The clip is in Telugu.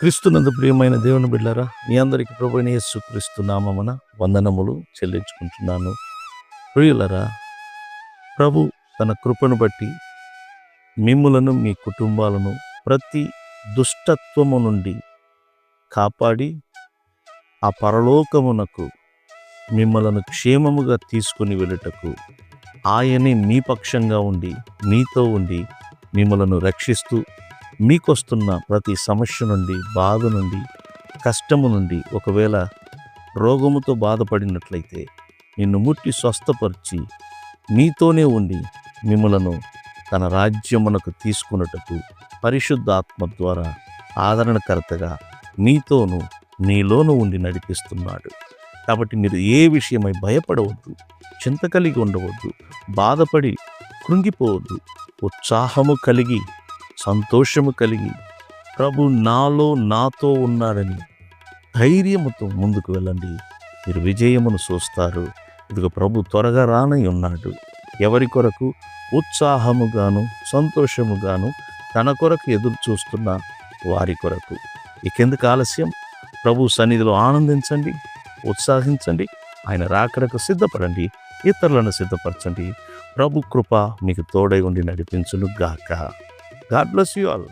క్రీస్తునందు ప్రియమైన దేవుని బిడ్డారా మీ అందరికీ ప్రభుని యేసు క్రీస్తు నామమున వందనములు చెల్లించుకుంటున్నాను. ప్రియులరా ప్రభు తన కృపను బట్టి మిమ్ములను మీ కుటుంబాలను ప్రతి దుష్టత్వము నుండి కాపాడి ఆ పరలోకమునకు మిమ్మలను క్షేమముగా తీసుకుని వెళ్ళుటకు ఆయనే మీ పక్షంగా ఉండి మీతో ఉండి మిమ్మలను రక్షిస్తూ మీకొస్తున్న ప్రతి సమస్య నుండి బాధ నుండి కష్టము నుండి ఒకవేళ రోగముతో బాధపడినట్లయితే నిన్ను ముట్టి స్వస్థపరిచి నీతోనే ఉండి మిమ్మలను తన రాజ్యమునకు తీసుకున్నటకు పరిశుద్ధాత్మ ద్వారా ఆదరణకర్తగా నీతోనూ నీలోనూ ఉండి నడిపిస్తున్నాడు. కాబట్టి మీరు ఏ విషయమై భయపడవద్దు చింత కలిగి ఉండవద్దు బాధపడి కృంగిపోవద్దు ఉత్సాహము కలిగి సంతోషము కలిగి ప్రభు నాలో నాతో ఉన్నాడని ధైర్యముతో ముందుకు వెళ్ళండి. మీరు విజయమును చూస్తారు. ఇదిగో ప్రభు త్వరగా రానై ఉన్నాడు. ఎవరి కొరకు? ఉత్సాహముగాను సంతోషముగాను తన కొరకు ఎదురు చూస్తున్న వారి కొరకు. ఇకెందుకు ఆలస్యం? ప్రభు సన్నిధిలో ఆనందించండి ఉత్సాహించండి ఆయన రాకడకు సిద్ధపడండి ఇతరులను సిద్ధపరచండి. ప్రభు కృప మీకు తోడై ఉండి నడిపించును గాక God bless you all.